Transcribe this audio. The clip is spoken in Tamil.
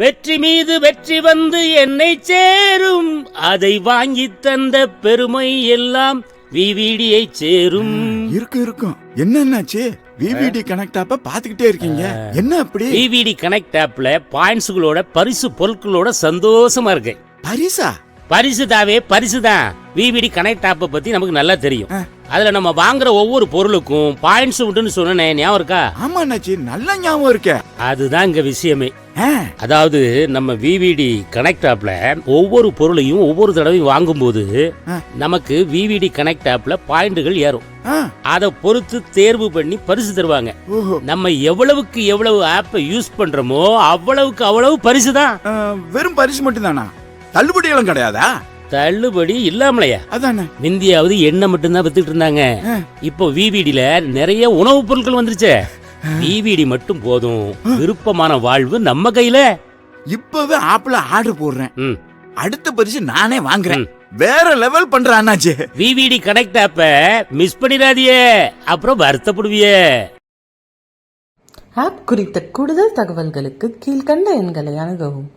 வெற்றி மீது வெற்றி வந்து என்னை சேரும். அதை வாங்கி தந்த பெருமை எல்லாம் விவிடியை சேரும். இருக்கும் இருக்கும். என்னென்னாச்சு? விவிடி கனெக்ட் ஆப்ப பாத்துக்கிட்டே இருக்கீங்க. என்ன அப்படி? விவிடி கனெக்ட் ஆப்ல பாயிண்ட்ஸுகளோட பரிசு பொருட்களோட சந்தோஷமா இருக்கேன். பரிசா? பரிசு தாவே பரிசு தான் விவிடி கனெக்ட் ஆப்பை பத்தி நமக்கு நல்லா தெரியும். அதுல நம்ம வாங்குற ஒவ்வொரு பொருளுக்கும் பாயிண்ட்ஸ் உண்டுன்னு சொன்னேன் ஞாபகம் இருக்கா? ஆமா அண்ணாச்சி. நல்ல ஞாபகம் இருக்க. அதுதான் இங்க விஷயமே அதாவது நம்ம விவிடி கனெக்ட் ஆப்ல ஒவ்வொரு பொருளையும் ஒவ்வொரு தடவையும் வாங்கும்போது. நமக்கு விவிடி கனெக்ட் ஆப்ல பாயிண்டுகள் ஏறும். அதை பொறுத்து தேர்வு பண்ணி பரிசு தருவாங்க. நம்ம எவ்வளவுக்கு எவ்வளவு ஆப்பை யூஸ் பண்றோமோ அவ்வளவுக்கு அவ்வளவு பரிசு தான் வெறும் பரிசு மட்டும் தானா தள்ளுபடி எல்லாம் கிடையாதா? தள்ளுபடி இல்லாமலையா? அதானே. இந்தியாவது எண்ணெய் மட்டும்தான் வித்துட்டு இருந்தாங்க. இப்போ விவிடில நிறைய உணவுப் பொருட்கள் வந்துருச்சே. விவிடி மட்டும் போதும். விருப்பமான வாழ்வு நம்ம கையில. இப்பவே ஆப்ல ஆர்டர் போடுறேன். ம். அடுத்த பரிசு நானே வாங்குறேன். வேற லெவல் பண்ற அண்ணாச்சி. விவிடி கனெக்ட் ஆப்ப மிஸ் பண்ணிடாதியே அப்புறம் வருத்தப்படுவியே. ஆப் குறித்த கூடுதல் தகவல்களுக்கு கீழ்க்கண்ட எண்களை அணுகவும்.